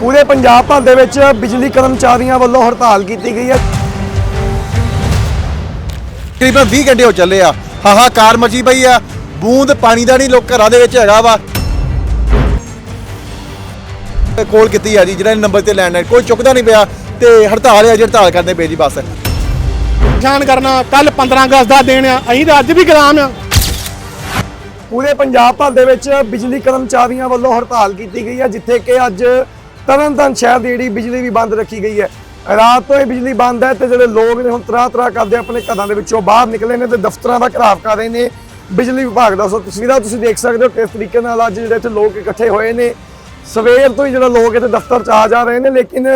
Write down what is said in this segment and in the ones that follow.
ਪੂਰੇ ਪੰਜਾਬ ਭਰ ਦੇ ਵਿੱਚ ਬਿਜਲੀ ਕਰਮਚਾਰੀਆਂ ਵੱਲੋਂ ਹੜਤਾਲ ਕੀਤੀ ਗਈ ਹੈ। ਤਕਰੀਬਨ 20 ਘੰਟੇ ਹੋ ਚੱਲੇ ਆ। ਹਾਹਾਕਾਰ ਮਚੀ ਪਈ ਆ। ਬੂੰਦ ਪਾਣੀ ਦਾ ਨਹੀਂ ਲੋਕ ਘਰਾਂ ਦੇ ਵਿੱਚ ਹੈਗਾ ਵਾ। ਕੋਲ ਕੀਤੀ ਆ ਜੀ ਜਿਹੜਾ ਨੰਬਰ ਤੇ ਲੈਣ ਕੋਈ ਚੁੱਕਦਾ ਨਹੀਂ ਪਿਆ ਤੇ ਹੜਤਾਲ ਆ ਜੀ ਹੜਤਾਲ ਕਰਨੇ ਪਏ ਜੀ ਬਸ। ਪਰੇਸ਼ਾਨ ਕਰਨਾ ਕੱਲ 15 ਅਗਸਤ ਦਾ ਦਿਨ ਆ ਅਸੀਂ ਤਾਂ ਅੱਜ ਵੀ ਗੁਲਾਮ ਆ। ਪੂਰੇ ਪੰਜਾਬ ਭਰ ਦੇ ਵਿੱਚ ਬਿਜਲੀ ਕਰਮਚਾਰੀਆਂ ਵੱਲੋਂ ਹੜਤਾਲ ਕੀਤੀ ਗਈ ਹੈ ਜਿੱਥੇ ਕਿ ਅੱਜ ਤਰਨਤਾਰਨ ਸ਼ਹਿਰ ਦੀ ਜਿਹੜੀ ਬਿਜਲੀ ਵੀ ਬੰਦ ਰੱਖੀ ਗਈ ਹੈ। ਰਾਤ ਤੋਂ ਹੀ ਬਿਜਲੀ ਬੰਦ ਹੈ ਤੇ ਜਿਹੜੇ ਲੋਕ ਨੇ ਹੁਣ ਤਰਾ ਤਰਾ ਕਰਦੇ ਆਪਣੇ ਘਰਾਂ ਦੇ ਵਿੱਚੋਂ ਬਾਹਰ ਨਿਕਲੇ ਨੇ ਤੇ ਦਫ਼ਤਰਾਂ ਦਾ ਘਰਾਵ ਕਰ ਰਹੇ ਨੇ। ਬਿਜਲੀ ਵਿਭਾਗ ਦਾ ਸੋ ਤਸਵੀਰਾਂ ਤੁਸੀਂ ਦੇਖ ਸਕਦੇ ਹੋ ਕਿਸ ਤਰੀਕੇ ਨਾਲ ਅੱਜ ਜਿਹੜੇ ਇੱਥੇ ਲੋਕ ਇਕੱਠੇ ਹੋਏ ਨੇ। ਸਵੇਰ ਤੋਂ ਹੀ ਜਿਹੜਾ ਲੋਕ ਇੱਥੇ ਦਫ਼ਤਰ ਚ ਆ ਜਾ ਰਹੇ ਨੇ, ਲੇਕਿਨ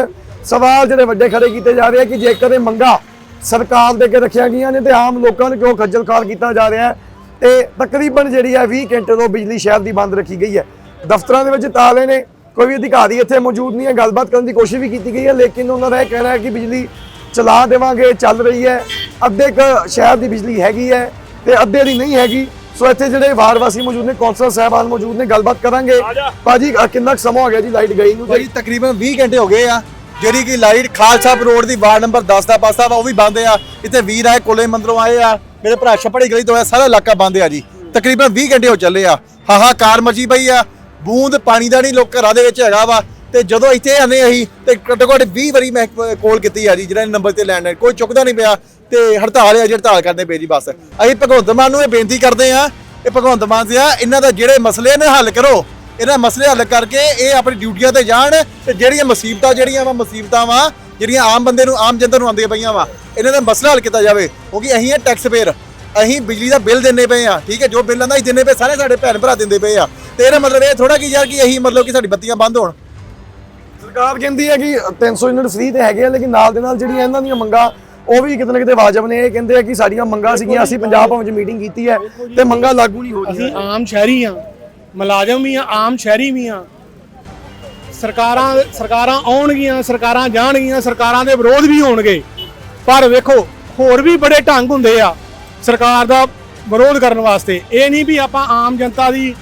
ਸਵਾਲ ਜਿਹੜੇ ਵੱਡੇ ਖੜੇ ਕੀਤੇ ਜਾ ਰਹੇ ਆ ਕਿ ਜੇਕਰ ਇਹ ਮੰਗਾ ਸਰਕਾਰ ਦੇ ਅੱਗੇ ਰੱਖੀਆਂ ਗਈਆਂ ਨੇ ਤੇ ਆਮ ਲੋਕਾਂ ਨੂੰ ਕਿਉਂ ਖੱਜਲ ਖਾਲ ਕੀਤਾ ਜਾ ਰਿਹਾ ਹੈ? ਤੇ ਤਕਰੀਬਨ ਜਿਹੜੀ ਹੈ 20 ਘੰਟੇ ਤੋਂ ਬਿਜਲੀ ਸ਼ਹਿਰ ਦੀ ਬੰਦ ਰੱਖੀ ਗਈ ਹੈ। ਦਫ਼ਤਰਾਂ ਦੇ ਵਿੱਚ ਤਾਲੇ ਨੇ ਕੋਈ ਵੀ ਅਧਿਕਾਰੀ ਇੱਥੇ ਮੌਜੂਦ ਨਹੀਂ ਹੈ ਗੱਲਬਾਤ ਕਰਨ ਦੀ ਕੋਸ਼ਿਸ਼ ਵੀ ਕੀਤੀ ਗਈ ਹੈ ਲੇਕਿਨ ਉਹਨਾਂ ਦਾ ਇਹ ਕਹਿਣਾ ਹੈ ਕਿ ਬਿਜਲੀ ਚਲਾ ਦੇਵਾਂਗੇ ਚੱਲ ਰਹੀ ਹੈ। ਅੱਧੇ ਕੁ ਸ਼ਹਿਰ ਦੀ ਬਿਜਲੀ ਹੈਗੀ ਹੈ ਤੇ ਅੱਧੇ ਦੀ ਨਹੀਂ ਹੈਗੀ। ਸੋ ਇੱਥੇ ਜਿਹੜੇ ਵਾਰ ਵਾਸੀ ਮੌਜੂਦ ਨੇ ਕੌਂਸਲਰ ਸਾਹਿਬਾਨ ਮੌਜੂਦ ਨੇ ਗੱਲਬਾਤ ਕਰਾਂਗੇ। ਭਾਜੀ ਕਿੰਨਾ ਕੁ ਸਮਾਂ ਹੋ ਗਿਆ ਜੀ ਲਾਈਟ ਗਈ ਨੂੰ ਭਾਈ ਤਕਰੀਬਨ 20 ਘੰਟੇ ਹੋ ਗਏ ਆ। ਜਿਹੜੀ ਕਿ ਲਾਈਟ ਖਾਲਸਾ ਰੋਡ ਦੀ ਵਾਰਡ ਨੰਬਰ 10 ਦਾ ਪਾਸਾ ਵਾ ਉਹ ਵੀ ਬੰਦ ਆ। ਇੱਥੇ ਵੀਰ ਆਏ ਕੋਲੇ ਮੰਦਰੋਂ ਆਏ ਆ। ਮੇਰੇ ਭਰਾ ਛਪੜੀ ਗਲੀ ਤੋਂ ਆਇਆ ਸਾਰਾ ਇਲਾਕਾ ਬੰਦ ਆ ਜੀ। ਤਕਰੀਬਨ 20 ਘੰਟੇ ਹੋ ਚੱਲੇ ਆ। ਹਾਹਾਕਾਰ ਮਚੀ ਪਈ ਆ। ਬੂੰਦ ਪਾਣੀ ਦਾ ਨਹੀਂ, ਲੋਕ ਘਰਾਂ ਦੇ ਵਿੱਚ ਹੈਗਾ ਵਾ। ਤੇ ਜਦੋਂ ਇੱਥੇ ਆਨੇ ਅਸੀਂ, ਤੇ ਘੱਟੋ ਘੱਟ 20 ਵਾਰੀ ਮੈਂ ਕੋਲ ਕੀਤੀ ਆ ਜੀ ਜਿਹੜਾ ਨੰਬਰ ਤੇ ਲੈਣ ਕੋਈ ਚੁੱਕਦਾ ਨਹੀਂ ਪਿਆ, ਤੇ ਹੜਤਾਲ ਆ ਜੀ, ਹੜਤਾਲ ਕਰਦੇ ਪਏ ਜੀ ਬਸ। ਅਸੀਂ ਭਗਵੰਤ ਮਾਨ ਨੂੰ ਇਹ ਬੇਨਤੀ ਕਰਦੇ ਆ, ਇਹ ਭਗਵੰਤ ਮਾਨ ਸਿਆ ਇਹਨਾਂ ਦਾ ਜਿਹੜੇ ਮਸਲੇ ਨੇ ਹੱਲ ਕਰੋ। ਇਹਨਾਂ ਮਸਲੇ ਹੱਲ ਕਰਕੇ ਇਹ ਆਪਣੀ ਡਿਊਟੀਆਂ ਤੇ ਜਾਣ, ਤੇ ਜਿਹੜੀਆਂ ਮੁਸੀਬਤਾਂ ਜਿਹੜੀਆਂ ਵਾ, ਮੁਸੀਬਤਾਂ ਵਾ, ਜਿਹੜੀਆਂ ਆਮ ਬੰਦੇ ਨੂੰ, ਆਮ ਜਨਤਾ ਨੂੰ ਆਉਂਦੀਆਂ ਪਈਆਂ ਵਾ, ਇਹਨਾਂ ਦਾ ਮਸਲਾ ਹੱਲ ਕੀਤਾ ਜਾਵੇ, ਕਿਉਂਕਿ ਅਸੀਂ ਇਹ ਟੈਕਸ ਪੇਅਰ ਅਸੀਂ ਬਿਜਲੀ ਦਾ ਬਿੱਲ ਦਿੰਨੇ ਪਏ ਆ ਠੀਕ ਹੈ ਜੋ ਬਿੱਲ ਆਂਦਾ ਅਸੀਂ ਦਿੰਨੇ ਪਏ ਸਾਰੇ ਸਾਡੇ ਭੈਣ ਭਰਾ ਦਿੰਦੇ ਪਏ ਆ। ਤੇ ਇਹਦਾ ਮਤਲਬ ਇਹ ਥੋੜਾ ਕਿ ਯਾਰ ਕਿ ਅਸੀਂ ਮਤਲਬ ਕਿ ਸਾਡੀ ਬੱਤੀਆਂ ਬੰਦ ਹੋਣ। ਸਰਕਾਰ ਕਹਿੰਦੀ ਹੈ ਕਿ 300 ਯੂਨਿਟ ਫ੍ਰੀ ਤੇ ਹੈਗੇ ਆ ਲੇਕਿਨ ਨਾਲ ਦੇ ਨਾਲ ਜਿਹੜੀਆਂ ਇਹਨਾਂ ਦੀਆਂ ਮੰਗਾਂ ਉਹ ਵੀ ਕਿਤੇ ਨਾ ਕਿਤੇ ਵਾਜਬ ਨੇ। ਇਹ ਕਹਿੰਦੇ ਆ ਕਿ ਸਾਡੀਆਂ ਮੰਗਾਂ ਸੀਗੀਆਂ ਅਸੀਂ ਪੰਜਾਬ ਭਵਨ 'ਚ ਮੀਟਿੰਗ ਕੀਤੀ ਹੈ ਤੇ ਮੰਗਾਂ ਲਾਗੂ ਨਹੀਂ ਹੋ ਰਹੀਆਂ। ਅਸੀਂ ਆਮ ਸ਼ਹਿਰੀ ਆ ਮੁਲਾਜ਼ਮ ਵੀ ਆ ਆਮ ਸ਼ਹਿਰੀ ਵੀ ਆ ਸਰਕਾਰਾਂ ਸਰਕਾਰਾਂ ਆਉਣਗੀਆਂ ਸਰਕਾਰਾਂ ਜਾਣਗੀਆਂ ਸਰਕਾਰਾਂ ਦੇ ਵਿਰੋਧ ਵੀ ਹੋਣਗੇ। ਪਰ ਵੇਖੋ ਹੋਰ ਵੀ ਬੜੇ ਢੰਗ ਹੁੰਦੇ ਆ। ਸਰਕਾਰ ਦਾ ਵਿਰੋਧ ਕਰਨ ਵਾਸਤੇ। ਇਹ ਨਹੀਂ ਵੀ ਆਪਾਂ ਆਮ ਜਨਤਾ ਦੀ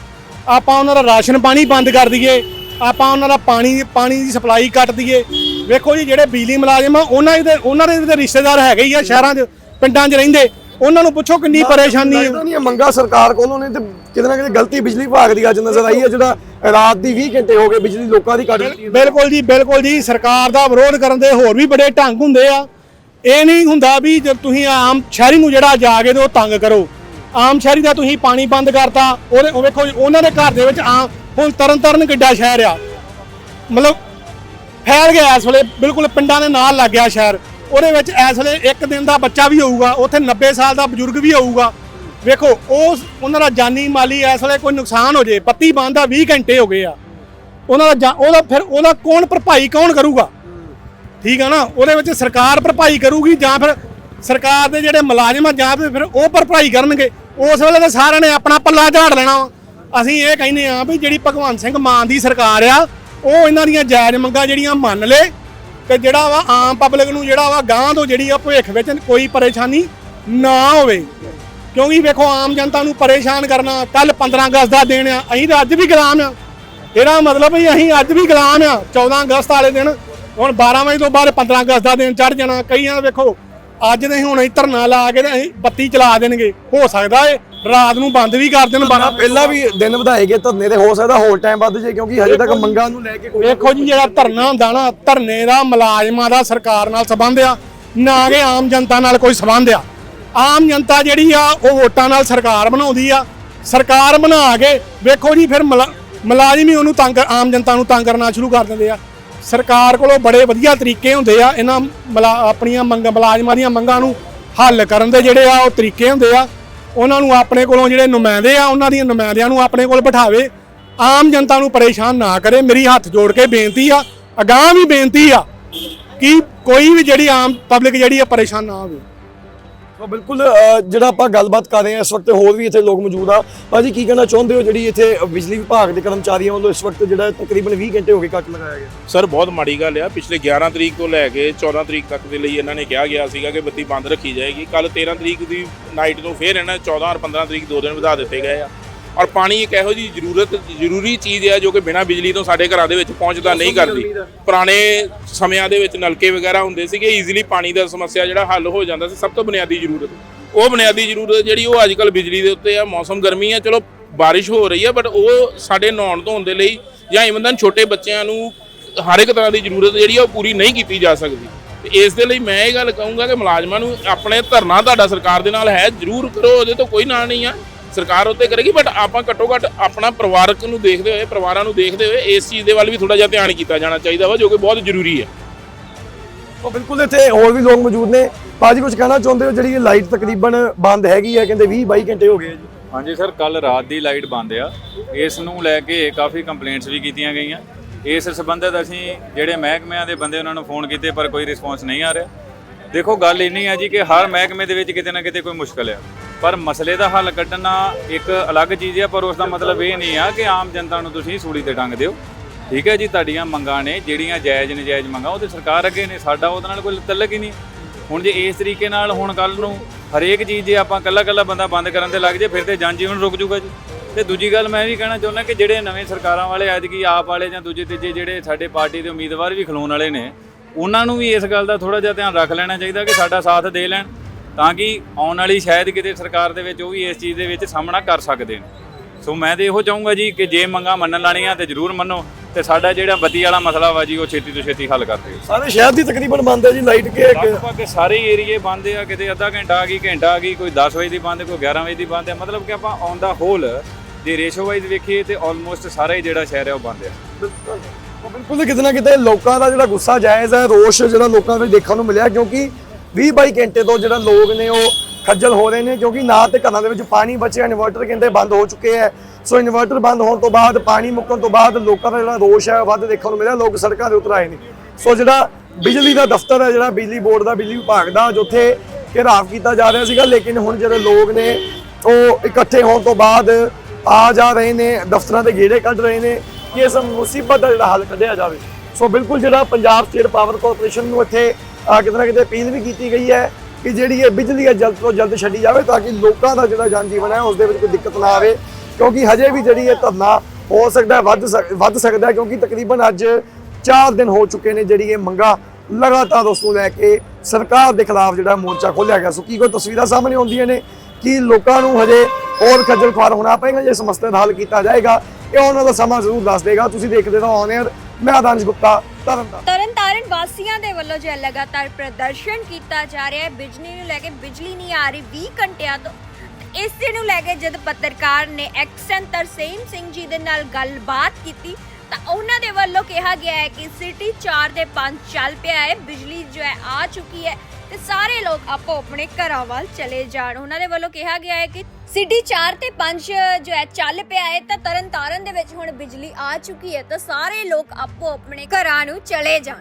ਆਪਾਂ ਉਹਨਾਂ ਦਾ ਰਾਸ਼ਨ ਪਾਣੀ ਬੰਦ ਕਰ ਦਈਏ ਆਪਾਂ ਉਹਨਾਂ ਦਾ ਪਾਣੀ ਪਾਣੀ ਦੀ ਸਪਲਾਈ ਕੱਟ ਦਈਏ। ਵੇਖੋ ਜੀ ਜਿਹੜੇ ਬਿਜਲੀ ਮੁਲਾਜ਼ਮ ਆ ਉਹਨਾਂ ਦੇ ਉਹਨਾਂ ਦੇ ਰਿਸ਼ਤੇਦਾਰ ਹੈਗੇ ਹੀ ਆ ਸ਼ਹਿਰਾਂ 'ਚ ਪਿੰਡਾਂ 'ਚ ਰਹਿੰਦੇ। ਉਹਨਾਂ ਨੂੰ ਪੁੱਛੋ ਕਿੰਨੀ ਪਰੇਸ਼ਾਨੀ ਹੈ ਨਹੀਂ ਮੰਗਾਂ ਸਰਕਾਰ ਕੋਲੋਂ ਨੇ ਤੇ ਕਿਤੇ ਨਾ ਕਿਤੇ ਗਲਤੀ ਬਿਜਲੀ ਵਿਭਾਗ ਦੀ ਅੱਜ ਨਜ਼ਰ ਆਈ ਹੈ ਜਿਹੜਾ ਰਾਤ ਦੀ 20 ਘੰਟੇ ਹੋ ਗਏ ਬਿਜਲੀ ਲੋਕਾਂ ਦੀ ਕੱਟ। ਬਿਲਕੁਲ ਜੀ ਬਿਲਕੁਲ ਜੀ ਸਰਕਾਰ ਦਾ ਵਿਰੋਧ ਕਰਨ ਦੇ ਹੋਰ ਵੀ ਬੜੇ ਢੰਗ ਹੁੰਦੇ ਆ। ਇਹ ਨਹੀਂ ਹੁੰਦਾ ਵੀ ਜਦ ਤੁਸੀਂ ਆਮ ਸ਼ਹਿਰੀ ਨੂੰ ਜਿਹੜਾ ਜਾ ਕੇ ਤੇ ਉਹ ਤੰਗ ਕਰੋ। ਆਮ ਸ਼ਹਿਰੀ ਦਾ ਤੁਸੀਂ ਪਾਣੀ ਬੰਦ ਕਰਤਾ ਉਹਦੇ ਉਹ ਵੇਖੋ ਜੀ, ਉਹਨਾਂ ਦੇ ਘਰ ਦੇ ਵਿੱਚ ਆਮ ਹੁਣ ਤਰਨ ਤਰਨ ਕਿੱਡਾ ਸ਼ਹਿਰ ਆ। ਮਤਲਬ ਫੈਲ ਗਿਆ ਇਸ ਵੇਲੇ ਬਿਲਕੁਲ ਪਿੰਡਾਂ ਦੇ ਨਾਲ ਲੱਗ ਗਿਆ ਸ਼ਹਿਰ। ਉਹਦੇ ਵਿੱਚ ਇਸ ਵੇਲੇ ਇੱਕ ਦਿਨ ਦਾ ਬੱਚਾ ਵੀ ਹੋਊਗਾ ਉੱਥੇ 90 ਸਾਲ ਦਾ ਬਜ਼ੁਰਗ ਵੀ ਹੋਊਗਾ। ਵੇਖੋ ਉਸ ਉਹਨਾਂ ਦਾ ਜਾਨੀ ਮਾਲੀ ਇਸ ਵੇਲੇ ਕੋਈ ਨੁਕਸਾਨ ਹੋ ਜੇ ਬੱਤੀ ਬੰਦ ਆ 20 ਘੰਟੇ ਹੋ ਗਏ ਆ। ਉਹਨਾਂ ਦਾ ਉਹਦਾ ਫਿਰ ਉਹਦਾ ਕੌਣ ਭਰਪਾਈ ਕੌਣ ਕਰੂਗਾ? ਠੀਕ ਆ ਨਾ, ਉਹਦੇ ਵਿੱਚ ਸਰਕਾਰ ਭਰਪਾਈ ਕਰੂਗੀ ਜਾਂ ਫਿਰ ਸਰਕਾਰ ਦੇ ਜਿਹੜੇ ਮੁਲਾਜ਼ਮ ਆ ਜਾਂ ਫਿਰ ਉਹ ਭਰਪਾਈ ਕਰਨਗੇ। ਉਸ ਵੇਲੇ ਤਾਂ ਸਾਰਿਆਂ ਨੇ ਆਪਣਾ ਪੱਲਾ ਝਾੜ ਲੈਣਾ ਵਾ। ਅਸੀਂ ਇਹ ਕਹਿੰਦੇ ਆ ਵੀ ਜਿਹੜੀ ਭਗਵੰਤ ਸਿੰਘ ਮਾਨ ਦੀ ਸਰਕਾਰ ਆ, ਉਹ ਇਹਨਾਂ ਦੀਆਂ ਜਾਇਜ਼ ਮੰਗਾਂ ਜਿਹੜੀਆਂ ਮੰਨ ਲੇ ਤੇ ਜਿਹੜਾ ਵਾ ਆਮ ਪਬਲਿਕ ਨੂੰ ਜਿਹੜਾ ਵਾ ਗਾਂ ਤੋਂ ਜਿਹੜੀ ਆ ਭਵਿੱਖ ਵਿੱਚ ਕੋਈ ਪਰੇਸ਼ਾਨੀ ਨਾ ਹੋਵੇ। ਕਿਉਂਕਿ ਵੇਖੋ, ਆਮ ਜਨਤਾ ਨੂੰ ਪਰੇਸ਼ਾਨ ਕਰਨਾ ਕੱਲ 15 ਅਗਸਤ ਦਾ ਦਿਨ ਆ, ਅਸੀਂ ਤਾਂ ਅੱਜ ਵੀ ਗੁਲਾਮ ਆ। ਇਹਦਾ ਮਤਲਬ ਵੀ ਅਸੀਂ ਅੱਜ ਵੀ ਗੁਲਾਮ ਆ 14 ਅਗਸਤ ਵਾਲੇ ਦਿਨ ਹੁਣ 12 ਵਜੇ ਤੋਂ ਬਾਅਦ 15 ਅਗਸਤ ਦਾ ਦਿਨ ਚੜ ਜਾਣਾ ਕਈਆਂ ਵੇਖੋ ਅੱਜ ਦੇ ਹੁਣ ਅਸੀਂ ਧਰਨਾ ਲਾ ਕੇ ਤੇ ਅਸੀਂ ਬੱਤੀ ਚਲਾ ਦੇਣਗੇ। ਹੋ ਸਕਦਾ ਏ ਰਾਤ ਨੂੰ ਬੰਦ ਵੀ ਕਰ ਦੇਣ 12 ਪਹਿਲਾਂ ਵੀ ਦਿਨ ਵਧਾਏ ਗਏ ਧਰਨੇ ਤੇ ਹੋ ਸਕਦਾ ਹੋਰ ਟਾਈਮ ਵੱਧ ਜੇ ਕਿਉਂਕਿ ਹਜੇ ਤੱਕ ਮੰਗਾਂ ਨੂੰ ਲੈ ਕੇ ਕੋਈ ਵੇਖੋ ਜੀ ਜਿਹੜਾ ਧਰਨਾ ਹੁੰਦਾ ਨਾ ਧਰਨੇ ਦਾ ਮੁਲਾਜ਼ਮਾਂ ਦਾ ਸਰਕਾਰ ਨਾਲ ਸੰਬੰਧ ਆ ਨਾ ਕਿ ਆਮ ਜਨਤਾ ਨਾਲ ਕੋਈ ਸੰਬੰਧ ਆ। ਆਮ ਜਨਤਾ ਜਿਹੜੀ ਆ ਉਹ ਵੋਟਾਂ ਨਾਲ ਸਰਕਾਰ ਬਣਾਉਂਦੀ ਆ। ਸਰਕਾਰ ਬਣਾ ਕੇ ਵੇਖੋ ਜੀ ਫਿਰ ਮੁਲਾ- ਮੁਲਾਜ਼ਮ ਹੀ ਉਹਨੂੰ ਤੰਗ ਆਮ ਜਨਤਾ ਨੂੰ ਤੰਗ ਕਰਨਾ ਸ਼ੁਰੂ ਕਰ ਦਿੰਦੇ ਆ। ਸਰਕਾਰ ਕੋਲੋਂ ਬੜੇ ਵਧੀਆ ਤਰੀਕੇ ਹੁੰਦੇ ਆ ਇਹਨਾਂ ਮੁਲਾ- ਆਪਣੀਆਂ ਮੰਗ ਮੁਲਾਜ਼ਮਾਂ ਦੀਆਂ ਮੰਗਾਂ ਨੂੰ ਹੱਲ ਕਰਨ ਦੇ ਜਿਹੜੇ ਆ ਉਹ ਤਰੀਕੇ ਹੁੰਦੇ ਆ। ਉਹਨਾਂ ਨੂੰ ਆਪਣੇ ਕੋਲੋਂ ਜਿਹੜੇ ਨੁਮਾਇੰਦੇ ਆ, ਉਹਨਾਂ ਦੀਆਂ ਨੁਮਾਇੰਦਿਆਂ ਨੂੰ ਆਪਣੇ ਕੋਲ ਬਿਠਾਵੇ। ਆਮ ਜਨਤਾ ਨੂੰ ਪਰੇਸ਼ਾਨ ਨਾ ਕਰੇ। ਮੇਰੀ ਹੱਥ ਜੋੜ ਕੇ ਬੇਨਤੀ ਆ, ਅਗਾਂਹ ਵੀ ਬੇਨਤੀ ਆ ਕਿ ਕੋਈ ਵੀ ਜਿਹੜੀ ਆਮ ਪਬਲਿਕ ਜਿਹੜੀ ਆ ਪਰੇਸ਼ਾਨ ਨਾ ਹੋਵੇ। ਤਾਂ ਬਿਲਕੁਲ ਅ, ਜਿਹੜਾ ਆਪਾਂ ਗੱਲਬਾਤ ਕਰ ਰਹੇ ਹਾਂ ਇਸ ਵਕਤ ਹੋਰ ਵੀ ਇੱਥੇ ਲੋਕ ਮੌਜੂਦ ਆ। ਭਾਜੀ ਕੀ ਕਹਿਣਾ ਚਾਹੁੰਦੇ ਹੋ ਜਿਹੜੀ ਇੱਥੇ ਬਿਜਲੀ ਵਿਭਾਗ ਦੇ ਕਰਮਚਾਰੀਆਂ ਵੱਲੋਂ ਇਸ ਵਕਤ ਜਿਹੜਾ ਤਕਰੀਬਨ 20 ਘੰਟੇ ਹੋ ਗਏ ਕੱਟ ਲਗਾਇਆ ਗਿਆ? ਸਰ ਬਹੁਤ ਮਾੜੀ ਗੱਲ ਆ। ਪਿਛਲੇ 11 ਤਰੀਕ ਤੋਂ ਲੈ ਕੇ 14 ਤਰੀਕ ਤੱਕ ਦੇ ਲਈ ਇਹਨਾਂ ਨੇ ਕਿਹਾ ਗਿਆ ਸੀਗਾ ਕਿ ਬੱਤੀ ਬੰਦ ਰੱਖੀ ਜਾਏਗੀ। ਕੱਲ 13 ਤਰੀਕ ਦੀ ਨਾਈਟ ਤੋਂ ਫੇਰ ਇਹਨਾਂ ਨੇ 14 ਔਰ 15 ਤਰੀਕ ਦੋ ਦਿਨ ਵਧਾ ਦਿੱਤੇ ਗਏ ਆ। ਔਰ ਪਾਣੀ ਇੱਕ ਇਹੋ ਜੀ ਜ਼ਰੂਰਤ ਜ਼ਰੂਰੀ ਚੀਜ਼ ਹੈ ਜੋ ਕਿ ਬਿਨਾਂ ਬਿਜਲੀ ਤੋਂ ਸਾਡੇ ਘਰਾਂ ਦੇ ਵਿੱਚ ਪਹੁੰਚਦਾ ਨਹੀਂ ਕਰਦੀ। ਪੁਰਾਣੇ ਸਮਿਆਂ ਦੇ ਵਿੱਚ ਨਲਕੇ ਵਗੈਰਾ ਹੁੰਦੇ ਸੀਗੇ ਈਜ਼ੀਲੀ ਪਾਣੀ ਦਾ ਸਮੱਸਿਆ ਜਿਹੜਾ ਹੱਲ ਹੋ ਜਾਂਦਾ ਸੀ ਸਭ ਤੋਂ ਬੁਨਿਆਦੀ ਜ਼ਰੂਰਤ। ਉਹ ਬੁਨਿਆਦੀ ਜ਼ਰੂਰਤ ਜਿਹੜੀ ਉਹ ਅੱਜ ਕੱਲ ਬਿਜਲੀ ਦੇ ਉੱਤੇ ਆ ਮੌਸਮ ਗਰਮੀ ਆ ਚਲੋ ਬਾਰਿਸ਼ ਹੋ ਰਹੀ ਆ ਬਟ ਉਹ ਸਾਡੇ ਨਹਾਉਣ ਧੋਣ ਦੇ ਲਈ ਜਾਂ ਇਵਨ ਛੋਟੇ ਬੱਚਿਆਂ ਨੂੰ ਹਰ ਇੱਕ ਤਰ੍ਹਾਂ ਦੀ ਜ਼ਰੂਰਤ ਜਿਹੜੀ ਆ ਉਹ ਪੂਰੀ ਨਹੀਂ ਕੀਤੀ ਜਾ ਸਕਦੀ। ਇਸ ਦੇ ਲਈ ਮੈਂ ਇਹ ਗੱਲ ਕਹੂੰਗਾ ਕਿ ਮੁਲਾਜ਼ਮਾਂ ਨੂੰ ਆਪਣੇ ਧਰਨਾ ਤੁਹਾਡਾ ਸਰਕਾਰ ਦੇ ਨਾਲ ਹੈ ਜ਼ਰੂਰ ਕਰੋ ਉਹਦੇ ਤੋਂ ਕੋਈ ਨਾ ਨਹੀਂ ਆ। ਸਰਕਾਰ ਉੱਤੇ ਕਰੇਗੀ ਬਟ ਆਪਾਂ ਘੱਟੋ ਘੱਟ ਆਪਣਾ ਪਰਿਵਾਰਕ ਨੂੰ ਦੇਖਦੇ ਹੋਏ ਪਰਿਵਾਰਾਂ ਨੂੰ ਦੇਖਦੇ ਹੋਏ ਇਸ ਚੀਜ਼ ਦੇ ਵੱਲ ਵੀ ਥੋੜਾ ਜਿਹਾ ਧਿਆਨ ਕੀਤਾ ਜਾਣਾ ਚਾਹੀਦਾ ਵਾ ਜੋ ਕਿ ਬਹੁਤ ਜ਼ਰੂਰੀ ਹੈ। ਉਹ ਬਿਲਕੁਲ ਇੱਥੇ ਹੋਰ ਵੀ ਲੋਕ ਮੌਜੂਦ ਨੇ। ਭਾਜੀ ਕੁਝ ਕਹਿਣਾ ਚਾਹੁੰਦੇ ਹੋ? ਜਿਹੜੀ ਇਹ ਲਾਈਟ ਤਕਰੀਬਨ ਬੰਦ ਹੈਗੀ ਹੈ ਕਹਿੰਦੇ 20 22 ਘੰਟੇ ਹੋ ਗਏ ਆ ਜੀ। ਹਾਂਜੀ ਸਰ ਕੱਲ ਰਾਤ ਦੀ ਲਾਈਟ ਬੰਦ ਆ। ਇਸ ਨੂੰ ਲੈ ਕੇ ਕਾਫੀ ਕੰਪਲੇਂਟਸ ਵੀ ਕੀਤੀਆਂ ਗਈਆਂ। ਇਸ ਸੰਬੰਧਤ ਅਸੀਂ ਜਿਹੜੇ ਮਹਿਕਮਿਆਂ ਦੇ ਬੰਦੇ ਉਹਨਾਂ ਨੂੰ ਫੋਨ ਕੀਤੇ ਪਰ ਕੋਈ ਰਿਸਪੌਂਸ ਨਹੀਂ ਆ ਰਿਹਾ। ਦੇਖੋ ਗੱਲ ਇੰਨੀ ਆ ਜੀ ਕਿ ਹਰ ਮਹਿਕਮੇ ਦੇ ਵਿੱਚ ਕਿਤੇ ਨਾ ਕਿਤੇ ਕੋਈ ਮੁਸ਼ਕਲ ਆ। ਪਰ ਮਸਲੇ ਦਾ ਹੱਲ ਕੱਢਣਾ ਇੱਕ ਅਲੱਗ ਚੀਜ਼ ਆ, ਪਰ ਉਸ ਦਾ ਮਤਲਬ ਇਹ ਨਹੀਂ ਆ ਕਿ ਆਮ ਜਨਤਾ ਨੂੰ ਤੁਸੀਂ ਸੂਲੀ ਤੇ ਟੰਗ ਦਿਓ। ਠੀਕ ਹੈ ਜੀ, ਤੁਹਾਡੀਆਂ ਮੰਗਾਂ ਨੇ, ਜਿਹੜੀਆਂ ਜਾਇਜ਼ ਨਜਾਇਜ਼ ਮੰਗਾਂ, ਉਹ ਤੇ ਸਰਕਾਰ ਅੱਗੇ ਨੇ, ਸਾਡਾ ਉਹਦੇ ਨਾਲ ਕੋਈ ਤਲਕ ਹੀ ਨਹੀਂ। ਹੁਣ ਜੇ ਇਸ ਤਰੀਕੇ ਨਾਲ ਹੁਣ ਕੱਲ ਨੂੰ ਹਰੇਕ ਚੀਜ਼ ਜੇ ਆਪਾਂ ਕੱਲਾ ਕੱਲਾ ਬੰਦਾ ਬੰਦ ਕਰਨ ਤੇ ਲੱਗ ਜੇ, ਫਿਰ ਤੇ ਜਨਜੀਵਨ ਰੁਕ ਜੂਗਾ ਜੀ। ਤੇ ਦੂਜੀ ਗੱਲ ਮੈਂ ਵੀ ਕਹਿਣਾ ਚਾਹੁੰਦਾ ਕਿ ਜਿਹੜੇ ਨਵੇਂ ਸਰਕਾਰਾਂ ਵਾਲੇ ਐਤਕੀ ਆਪ ਵਾਲੇ ਜਾਂ ਦੂਜੇ ਤੀਜੇ ਜਿਹੜੇ ਸਾਡੇ ਪਾਰਟੀ ਦੇ ਉਮੀਦਵਾਰ ਵੀ ਖਲੋਣ ਵਾਲੇ ਨੇ, ਉਹਨਾਂ ਨੂੰ ਵੀ ਇਸ ਗੱਲ ਦਾ ਥੋੜਾ ਜਿਹਾ ਧਿਆਨ ਰੱਖ ਲੈਣਾ ਚਾਹੀਦਾ ਕਿ ਸਾਡਾ ਸਾਥ ਦੇ ਲੈਣ। ਤਾਂ ਕਿ ਆਉਣ ਵਾਲੀ ਸ਼ਾਇਦ ਕਿਤੇ ਸਰਕਾਰ ਦੇ ਵਿੱਚ ਉਹ ਵੀ ਇਸ ਚੀਜ਼ ਦੇ ਵਿੱਚ ਸਾਹਮਣਾ ਕਰ ਸਕਦੇ ਨੇ। ਸੋ ਮੈਂ ਤੇ ਇਹੋ ਚਾਹੂੰਗਾ ਜੀ ਕਿ ਜੇ ਮੰਗਾਂ ਮੰਨਣ ਲਾਣੀਆਂ ਤੇ ਜ਼ਰੂਰ ਮੰਨੋ ਤੇ ਸਾਡਾ ਜਿਹੜਾ ਬੱਤੀ ਵਾਲਾ ਮਸਲਾ ਵਾ ਜੀ ਉਹ ਛੇਤੀ ਤੋਂ ਛੇਤੀ ਹੱਲ ਕਰ ਦਿਓ। ਸਾਰੇ ਸ਼ਹਿਰ ਦੀ ਤਕਰੀਬਨ ਬੰਦ ਹੈ ਜੀ ਲਾਈਟ ਕੇ ਲਗਭਗ ਸਾਰੇ ਏਰੀਏ ਬੰਦ ਆ ਕਿਤੇ ਅੱਧਾ ਘੰਟਾ ਆ ਗਈ ਘੰਟਾ ਆ ਗਈ ਕੋਈ 10 ਵਜੇ ਦੀ ਬੰਦ ਕੋਈ 11 ਵਜੇ ਦੀ ਬੰਦ ਹੈ ਮਤਲਬ ਕਿ ਆਪਾਂ ਔਨ ਦਾ ਹੋਲ ਜੇ ਰੇਸ਼ੋ ਵਾਈਜ਼ ਵੇਖੀਏ ਤੇ ਆਲਮੋਸਟ ਸਾਰਾ ਹੀ ਜਿਹੜਾ ਸ਼ਹਿਰ ਹੈ ਉਹ ਬੰਦ ਆ। ਉਹ ਬਿਲਕੁਲ ਕਿਤੇ ਨਾ ਕਿਤੇ ਲੋਕਾਂ ਦਾ ਜਿਹੜਾ ਗੁੱਸਾ ਜਾਇਜ਼ ਹੈ ਰੋਸ਼ ਜਿਹੜਾ ਲੋਕਾਂ ਵਿੱਚ ਦੇਖਣ ਨੂੰ ਮਿਲਿਆ ਕਿਉਂਕਿ 20 22 ਘੰਟੇ ਤੋਂ ਜਿਹੜਾ ਲੋਕ ਨੇ ਉਹ ਖੱਜਲ ਹੋ ਰਹੇ ਨੇ, ਕਿਉਂਕਿ ਨਾ ਤੇ ਘਰਾਂ ਦੇ ਵਿੱਚ ਪਾਣੀ ਬਚਿਆ ਇਨਵਰਟਰ ਕਹਿੰਦੇ ਬੰਦ ਹੋ ਚੁੱਕੇ ਹੈ ਸੋ ਇਨਵਰਟਰ ਬੰਦ ਹੋਣ ਤੋਂ ਬਾਅਦ, ਪਾਣੀ ਮੁੱਕਣ ਤੋਂ ਬਾਅਦ ਲੋਕਾਂ ਦਾ ਜਿਹੜਾ ਰੋਸ਼ ਹੈ, ਵੱਧ ਦੇਖਣ ਨੂੰ ਮਿਲਿਆ, ਲੋਕ ਸੜਕਾਂ ਦੇ ਉਤਰ ਆਏ ਨੇ। ਸੋ ਜਿਹੜਾ ਬਿਜਲੀ ਦਾ ਦਫ਼ਤਰ ਹੈ, ਜਿਹੜਾ ਬਿਜਲੀ ਬੋਰਡ ਦਾ, ਬਿਜਲੀ ਵਿਭਾਗ ਦਾ, ਜਿੱਥੇ ਘੇਰਾਵ ਕੀਤਾ ਜਾ ਰਿਹਾ ਸੀਗਾ, ਲੇਕਿਨ ਹੁਣ ਜਿਹੜੇ ਲੋਕ ਨੇ, ਉਹ ਇਕੱਠੇ ਹੋਣ ਤੋਂ ਬਾਅਦ ਆ ਜਾ ਰਹੇ ਨੇ, ਦਫ਼ਤਰਾਂ ਦੇ ਗੇੜੇ ਕੱਢ ਰਹੇ ਨੇ ਕਿ ਇਸ ਮੁਸੀਬਤ ਦਾ ਜਿਹੜਾ ਹੱਲ ਕੱਢਿਆ ਜਾਵੇ। ਸੋ ਬਿਲਕੁਲ ਜਿਹੜਾ ਪੰਜਾਬ ਸਟੇਟ ਪਾਵਰ ਕਾਰਪੋਰੇਸ਼ਨ ਨੂੰ ਇੱਥੇ ਆ ਕਿਤੇ ਨਾ ਕਿਤੇ ਅਪੀਲ ਵੀ ਕੀਤੀ ਗਈ ਹੈ ਕਿ ਜਿਹੜੀ ਇਹ ਬਿਜਲੀ ਹੈ ਜਲਦ ਤੋਂ ਜਲਦ ਛੱਡੀ ਜਾਵੇ ਤਾਂ ਕਿ ਲੋਕਾਂ ਦਾ ਜਿਹੜਾ ਜਨ ਜੀਵਨ ਹੈ ਉਸ ਦੇ ਵਿੱਚ ਕੋਈ ਦਿੱਕਤ ਨਾ ਆਵੇ, ਕਿਉਂਕਿ ਹਜੇ ਵੀ ਜਿਹੜੀ ਇਹ ਧਰਨਾ ਹੋ ਸਕਦਾ ਹੈ, ਵੱਧ ਸਕ- ਵੱਧ ਸਕਦਾ ਹੈ, ਕਿਉਂਕਿ ਤਕਰੀਬਨ ਅੱਜ 4 ਦਿਨ ਹੋ ਚੁੱਕੇ ਨੇ ਜਿਹੜੀ ਇਹ ਮੰਗਾ ਲਗਾਤਾਰ ਉਸ ਨੂੰ ਲੈ ਕੇ ਸਰਕਾਰ ਦੇ ਖਿਲਾਫ ਜਿਹੜਾ ਮੋਰਚਾ ਖੋਲ੍ਹਿਆ ਗਿਆ। ਸੋ ਕੀ ਕੋਈ ਤਸਵੀਰਾਂ ਸਾਹਮਣੇ ਆਉਂਦੀਆਂ ਨੇ ਕਿ ਲੋਕਾਂ ਨੂੰ ਹਜੇ ਹੋਰ ਖੱਜਲ ਖੁਆਰ ਹੋਣਾ ਪਏਗਾ ਜੇ ਸਮੱਸਿਆ ਦਾ ਹੱਲ ਕੀਤਾ ਜਾਏਗਾ? ਇਹ ਉਹਨਾਂ ਦਾ ਸਮਾਂ ਜ਼ਰੂਰ ਦੱਸ ਦੇਗਾ। ਤੁਸੀਂ ਦੇਖਦੇ ਰਹੋ ਔਨ 에ਅਰ ਮੈਂ ਆਦਾਨਿਸ਼ ਗੁਪਤਾ, ਤਰਨਤਾਰਨ। ਤਰਨਤਾਰਨ। ਵਾਸੀਆਂ ਦੇ ਵੱਲੋਂ ਜੋ ਹੈ ਲਗਾਤਾਰ ਪ੍ਰਦਰਸ਼ਨ ਕੀਤਾ ਜਾ ਰਿਹਾ ਹੈ। ਬਿਜਲੀ ਨੂੰ ਲੈ ਕੇ ਬਿਜਲੀ ਨਹੀਂ ਆ ਰਹੀ 20 ਘੰਟਿਆਂ ਤੋਂ ਇਸ ਨੂੰ ਲੈ ਕੇ ਜਦ ਪੱਤਰਕਾਰ ਨੇ ਐਕਸਨ ਤਰਸੇਮ ਸਿੰਘ ਜੀ ਦੇ ਨਾਲ ਗੱਲਬਾਤ ਕੀਤੀ, ਤਾਂ ਉਹਨਾਂ ਦੇ ਵੱਲੋਂ ਕਿਹਾ ਗਿਆ ਹੈ ਕਿ ਸਿਟੀ 4 ਦੇ 5 ਚੱਲ ਪਿਆ ਹੈ, ਬਿਜਲੀ ਜੋ ਹੈ ਆ ਚੁੱਕੀ ਹੈ ਤੇ ਸਾਰੇ ਲੋਕ ਆਪੋ ਆਪਣੇ ਘਰਾਂ ਵੱਲ ਚਲੇ ਜਾਣ। ਉਹਨਾਂ ਦੇ ਵੱਲੋਂ ਕਿਹਾ ਗਿਆ ਹੈ ਕਿ ਸਿਟੀ 4 ਤੇ 5 ਜੋ ਹੈ ਚੱਲ ਪਿਆ ਹੈ, ਤਾਂ ਤਰਨਤਾਰਨ ਦੇ ਵਿੱਚ ਹੁਣ ਬਿਜਲੀ ਆ ਚੁੱਕੀ ਹੈ, ਤਾਂ ਸਾਰੇ ਲੋਕ ਆਪੋ ਆਪਣੇ ਘਰਾਂ ਨੂੰ ਚਲੇ ਜਾਣ।